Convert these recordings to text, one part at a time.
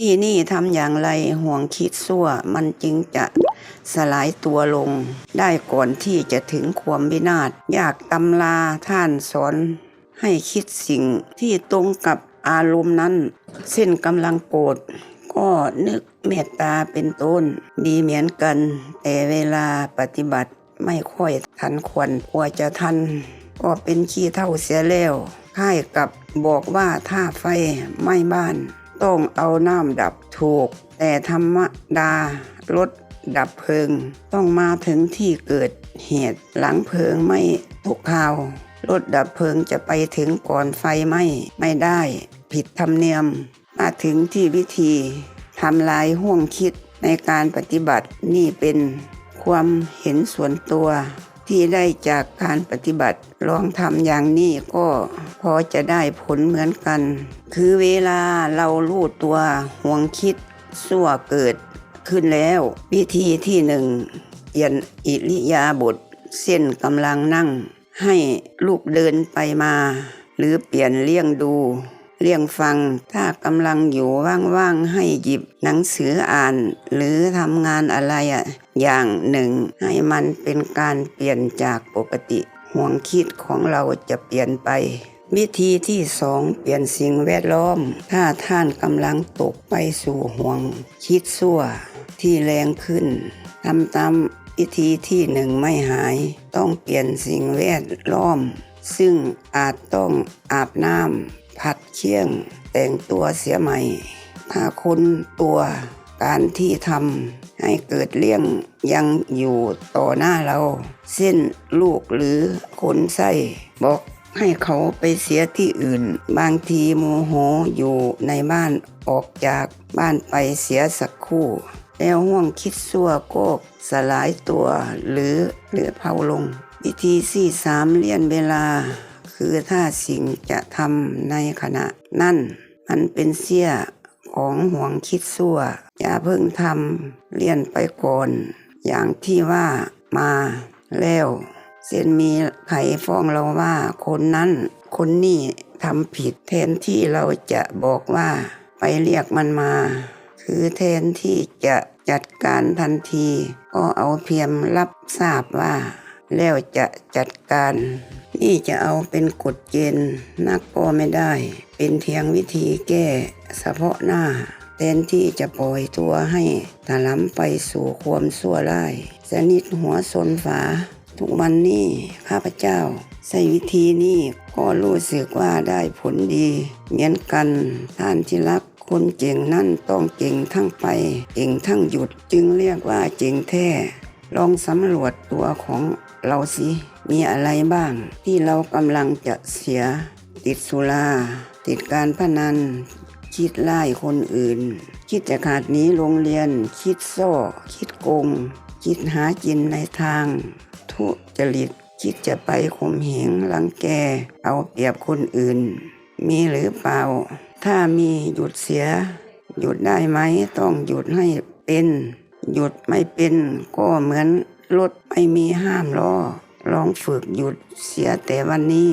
ที่นี่ทำอย่างไรห่วงคิดซั่ว มันจึงจะสลายตัวลง ได้ก่อนที่จะถึงความวินาศอยากตำราท่านสอน ให้คิดสิ่งที่ตรงกับอารมณ์นั้น เส้นกำลังโกรธก็นึกเมตตาเป็นต้น ดีเหมือนกัน แต่เวลาปฏิบัติไม่ค่อยทันควรกว่าจะทัน ก็เป็นขี้เท่าเสียแล้วค่ายกับบอกว่าถ้าไฟไหม้บ้าน ต้องเอาน้ำดับถูก แต่ธรรมดารถดับเพลิง ต้องมาถึงที่เกิดเหตุหลังเพลิงไม่ตุกข่าวรถดับเพลิงจะไปถึงก่อนไฟไหม้ไม่ได้ ผิดธรรมเนียม มาถึงที่วิธีทำลายห่วงคิดในการปฏิบัตินี่เป็นความเห็นส่วนตัว ที่ได้จากการปฏิบัติ ลองทำอย่างนี้ก็พอจะได้ผลเหมือนกัน คือเวลาเรารู้ตัวห่วงคิดสั่วเกิดขึ้นแล้ว วิธีที่หนึ่งเปลี่ยนอิริยาบถเส้นกำลังนั่ง ให้ลูกเดินไปมา หรือเปลี่ยนเลี่ยงดู เลี่ยงฟัง ถ้ากำลังอยู่ว่างๆให้หยิบหนังสืออ่าน หรือทำงานอะไรอะอย่างหนึ่ง ให้มันเป็นการเปลี่ยนจากปกติ ห่วงคิดของเราจะเปลี่ยนไปวิธีที่สองเปลี่ยนสิ่งแวดล้อม ถ้าท่านกำลังตกไปสู่ห่วง คิดซั่วที่แรงขึ้นทำตามวิธีที่หนึ่งไม่หาย ต้องเปลี่ยนสิ่งแวดล้อม ซึ่งอาจต้องอาบน้ำ ผัดเคี่ยง แต่งตัวเสียใหม่ถ้าคนตัวการที่ทำให้เกิดเลี่ยงยังอยู่ต่อหน้าเรา เส้นลูกหรือคนไส้บอกให้เขาไปเสียที่อื่น บางทีโมโหอยู่ในบ้านออกจากบ้านไปเสียสักคู่ แล้วห่วงคิดซั่วก็สลายตัวหรือเหลือเผาลง วิธีที่สามเลี่ยนเวลา คือถ้าสิ่งจะทำในขณะนั้นมันเป็นเสี้ยของห่วงคิดซั่วอย่าเพิ่งทำเลี่ยนไปก่อนอย่างที่ว่ามาแล้วเส้นมีไขฟ้องเราว่าคนนั้น คนนี้ทำผิดแทนที่เราจะบอกว่า ไปเรียกมันมา คือแทนที่จะจัดการทันที ก็เอาเพียงรับทราบว่า แล้วจะจัดการ นี่จะเอาเป็นกฎเกณฑ์นักก็ไม่ได้ เป็นเพียงวิธีแก้เฉพาะหน้าแทนที่จะปล่อยตัวให้ถลำไปสู่ความชั่วร้ายสนิทหัวสนฝา ทุกวันนี้ข้าพเจ้าใช้วิธีนี้ก็รู้สึกว่าได้ผลดีเหมือนกันท่านที่รักคนเก่งนั่นต้องเก่งทั้งไป เก่งทั้งหยุดจึงเรียกว่าเก่งแท้ลองสำรวจตัวของ เราสิ มีอะไรบ้าง ที่เรากำลังจะเสีย ติดสุรา ติดการพนัน คิดไล่คนอื่น คิดจะขาดหนีโรงเรียน คิดโซ่ คิดโกง คิดหากินในทาง ทุจริต คิดจะไปข่มเหงรังแก เอาเปรียบคนอื่น มีหรือเปล่า ถ้ามีหยุดเสีย หยุดได้ไหม ต้องหยุดให้เป็น หยุดไม่เป็นก็เหมือน รถไม่มีห้ามล้อลองฝึกหยุดเสียแต่วันนี้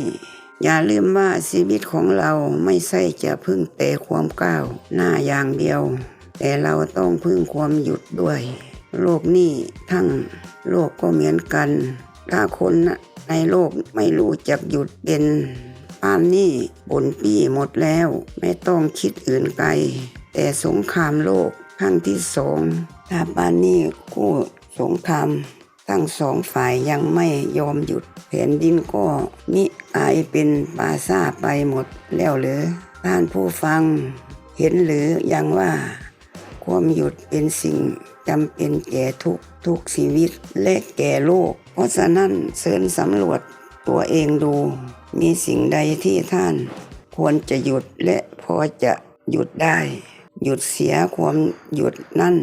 อย่าลืมว่าชีวิตของเราไม่ใช่จะพึ่งแต่ความก้าวหน้าอย่างเดียว แต่เราต้องพึ่งความหยุดด้วย โลกนี้ทั้งโลกก็เหมือนกัน ถ้าคนในโลกไม่รู้จักหยุดเป็นป่านนี้บนปี้หมดแล้ว ไม่ต้องคิดอื่นไกล แต่สงครามโลกครั้งที่สองถ้าป่านนี้กู้สงคราม ทั้งสองฝ่ายยังไม่ยอมหยุด แผ่นดินก็มิอายเป็นปาซาไปหมดแล้วหรือท่านผู้ฟังเห็นหรือยังว่า ความหยุดเป็นสิ่งจำเป็นแก่ทุกทุกชีวิตและแก่โลก เพราะฉะนั้นเชิญสำรวจตัวเองดู มีสิ่งใดที่ท่านควรจะหยุดและพอจะหยุดได้ หยุดเสียความหยุดนั่น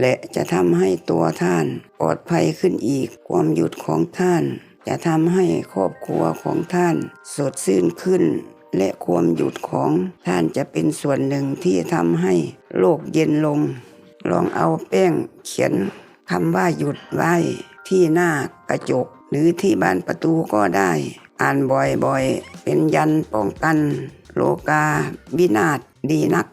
และจะทำให้ตัวท่านปลอดภัยขึ้นอีก ความหยุดของท่าน จะทำให้ครอบครัวของท่านสดชื่นขึ้น และความหยุดของท่านจะเป็นส่วนหนึ่งที่ทำให้โลกเย็นลง ลองเอาแป้งเขียนคำว่าหยุดไว้ที่หน้ากระจก หรือที่บานประตูก็ได้ อ่านบ่อยๆ เป็นยันป้องกัน โลกาวินาศดีนัก